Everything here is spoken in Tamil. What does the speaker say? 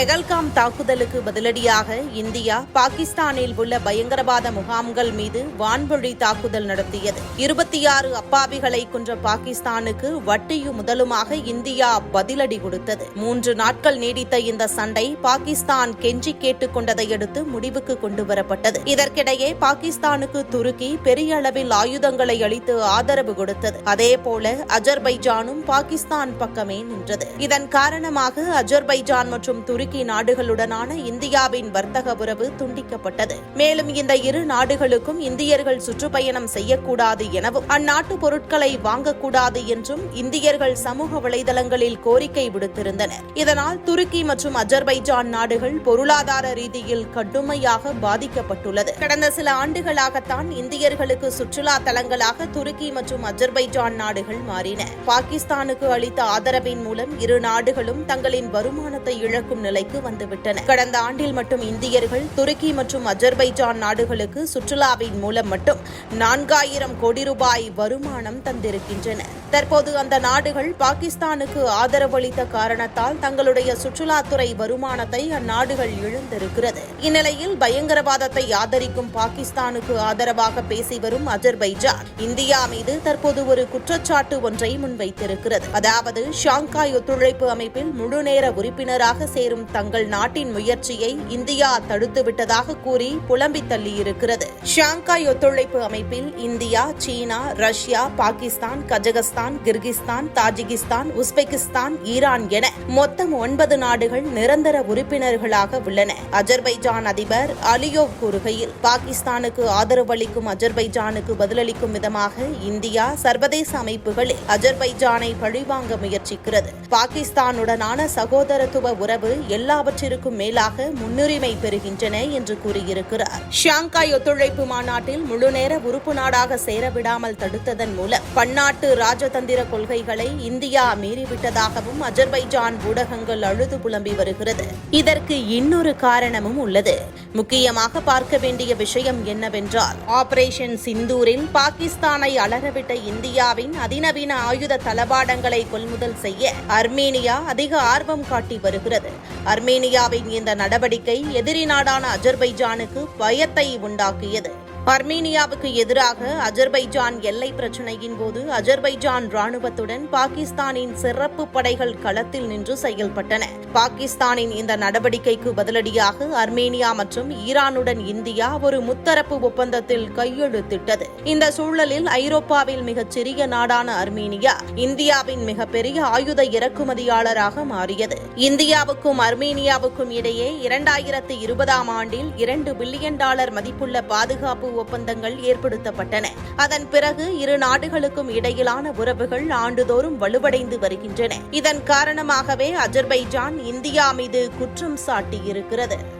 பெகல்காம் தாக்குதலுக்கு பதிலடியாக இந்தியா பாகிஸ்தானில் உள்ள பயங்கரவாத முகாம்கள் மீது வான்வழி தாக்குதல் நடத்தியது. இருபத்தி ஆறு அப்பாவிகளை கொன்ற பாகிஸ்தானுக்கு வட்டியும் முதலுமாக இந்தியா பதிலடி கொடுத்தது. மூன்று நாட்கள் நீடித்த இந்த சண்டை பாகிஸ்தான் கெஞ்சி கேட்டுக் கொண்டதை அடுத்து முடிவுக்கு கொண்டு வரப்பட்டது இதற்கிடையே பாகிஸ்தானுக்கு துருக்கி பெரிய அளவில் ஆயுதங்களை அளித்து ஆதரவு கொடுத்தது. அதேபோல அஜர்பைஜானும் பாகிஸ்தான் பக்கமே நின்றது. இதன் காரணமாக அஜர்பைஜான் மற்றும் துருக்கி நாடுகளுடனான இந்தியாவின் வர்த்தக உறவு துண்டிக்கப்பட்டது. மேலும் இந்த இரு நாடுகளுக்கும் இந்தியர்கள் சுற்றுப்பயணம் செய்யக்கூடாது எனவும் அந்நாட்டு பொருட்களை வாங்கக்கூடாது என்றும் இந்தியர்கள் சமூக வலைதளங்களில் கோரிக்கை விடுத்திருந்தனர். இதனால் துருக்கி மற்றும் அஜர்பைஜான் நாடுகள் பொருளாதார ரீதியில் கடுமையாக பாதிக்கப்பட்டுள்ளது. கடந்த சில ஆண்டுகளாகத்தான் இந்தியர்களுக்கு சுற்றுலா தலங்களாக துருக்கி மற்றும் அஜர்பைஜான் நாடுகள் மாறின. பாகிஸ்தானுக்கு அளித்த ஆதரவின் மூலம் இரு நாடுகளும் தங்களின் வருமானத்தை இழக்கும் நிலை நிலைக்கு வந்துவிட்டன. கடந்த ஆண்டில் மட்டும் இந்தியர்கள் துருக்கி மற்றும் அஜர்பைஜான் நாடுகளுக்கு சுற்றுலாவின் மூலம் மட்டும் நான்காயிரம் கோடி ரூபாய் வருமானம் தந்திருக்கின்றன. தற்போது அந்த நாடுகள் பாகிஸ்தானுக்கு ஆதரவளித்த காரணத்தால் தங்களுடைய சுற்றுலாத்துறை வருமானத்தை அந்நாடுகள் இழந்திருக்கிறது. இந்நிலையில் பயங்கரவாதத்தை ஆதரிக்கும் பாகிஸ்தானுக்கு ஆதரவாக பேசி வரும் அஜர்பைஜான் இந்தியா மீது தற்போது ஒரு குற்றச்சாட்டு ஒன்றை முன்வைத்திருக்கிறது. அதாவது ஷாங்காய் ஒத்துழைப்பு அமைப்பில் முழுநேர உறுப்பினராக சேரும் தங்கள் நாட்டின் முயற்சியை இந்தியா தடுத்துவிட்டதாக கூறி புலம்பி தள்ளியிருக்கிறது. ஷாங்காய் ஒத்துழைப்பு அமைப்பில் இந்தியா சீனா Russia Pakistan Kazakhstan Kyrgyzstan Tajikistan Uzbekistan Iran என மொத்தம் ஒன்பது நாடுகள் நிரந்தர உறுப்பினர்களாக உள்ளன. அஜர்பைஜான் அதிபர் அலியோவ் கூறுகையில் பாகிஸ்தானுக்கு ஆதரவளிக்கும் அஜர்பைஜானுக்கு பதிலளிக்கும் விதமாக இந்தியா சர்வதேச அமைப்புகளில் அஜர்பைஜானை பழிவாங்க முயற்சிக்கிறது. பாகிஸ்தானுடனான சகோதரத்துவ உறவு எல்லாவற்றிற்கும் மேலாக முன்னுரிமை பெறுகின்றன என்று கூறியிருக்கிறார். ஷாங்காய் ஒத்துழைப்பு மாநாட்டில் முழுநேர உறுப்பு நாடாக சேரவிடாமல் தடுத்ததன் மூலம் பன்னாட்டு ராஜதந்திர கொள்கைகளை இந்தியா மீறிவிட்டதாகவும் அஜர்பைஜான் ஊடகங்கள் அழுது புலம்பி வருகிறது. இதற்கு இன்னொரு காரணமும் உள்ளது. முக்கியமாக பார்க்க வேண்டிய விஷயம் என்னவென்றால் ஆபரேஷன் சிந்தூரில் பாகிஸ்தானை அலறவிட்ட இந்தியாவின் அதிநவீன ஆயுத தளபாடங்களை கொள்முதல் செய்ய அர்மேனியா அதிக ஆர்வம் காட்டி வருகிறது. அர்மேனியாவின் இந்த நடவடிக்கை எதிரி நாடான அஜர்பைஜானுக்கு பயத்தை உண்டாக்கியது. அர்மீனியாவுக்கு எதிராக அஜர்பைஜான் எல்லை பிரச்சினையின் போது அஜர்பைஜான் ராணுவத்துடன் பாகிஸ்தானின் சிறப்பு படைகள் களத்தில் நின்று செயல்பட்டன. பாகிஸ்தானின் இந்த நடவடிக்கைக்கு பதிலடியாக அர்மேனியா மற்றும் ஈரானுடன் இந்தியா ஒரு முத்தரப்பு ஒப்பந்தத்தில் கையெழுத்திட்டது. இந்த சூழலில் ஐரோப்பாவில் மிகச்சிறிய நாடான அர்மீனியா இந்தியாவின் மிகப்பெரிய ஆயுத இறக்குமதியாளராக மாறியது. இந்தியாவுக்கும் அர்மீனியாவுக்கும் இடையே இரண்டாயிரத்து இருபதாம் ஆண்டில் இரண்டு பில்லியன் டாலர் மதிப்புள்ள பாதுகாப்பு ஒப்பந்தங்கள் ஏற்படுத்தப்பட்டன. அதன் பிறகு இரு நாடுகளுக்கும் இடையிலான உறவுகள் ஆண்டுதோறும் வலுவடைந்து வருகின்றன. இதன் காரணமாகவே அஜர்பைஜான் இந்தியா மீது குற்றம் சாட்டியிருக்கிறது.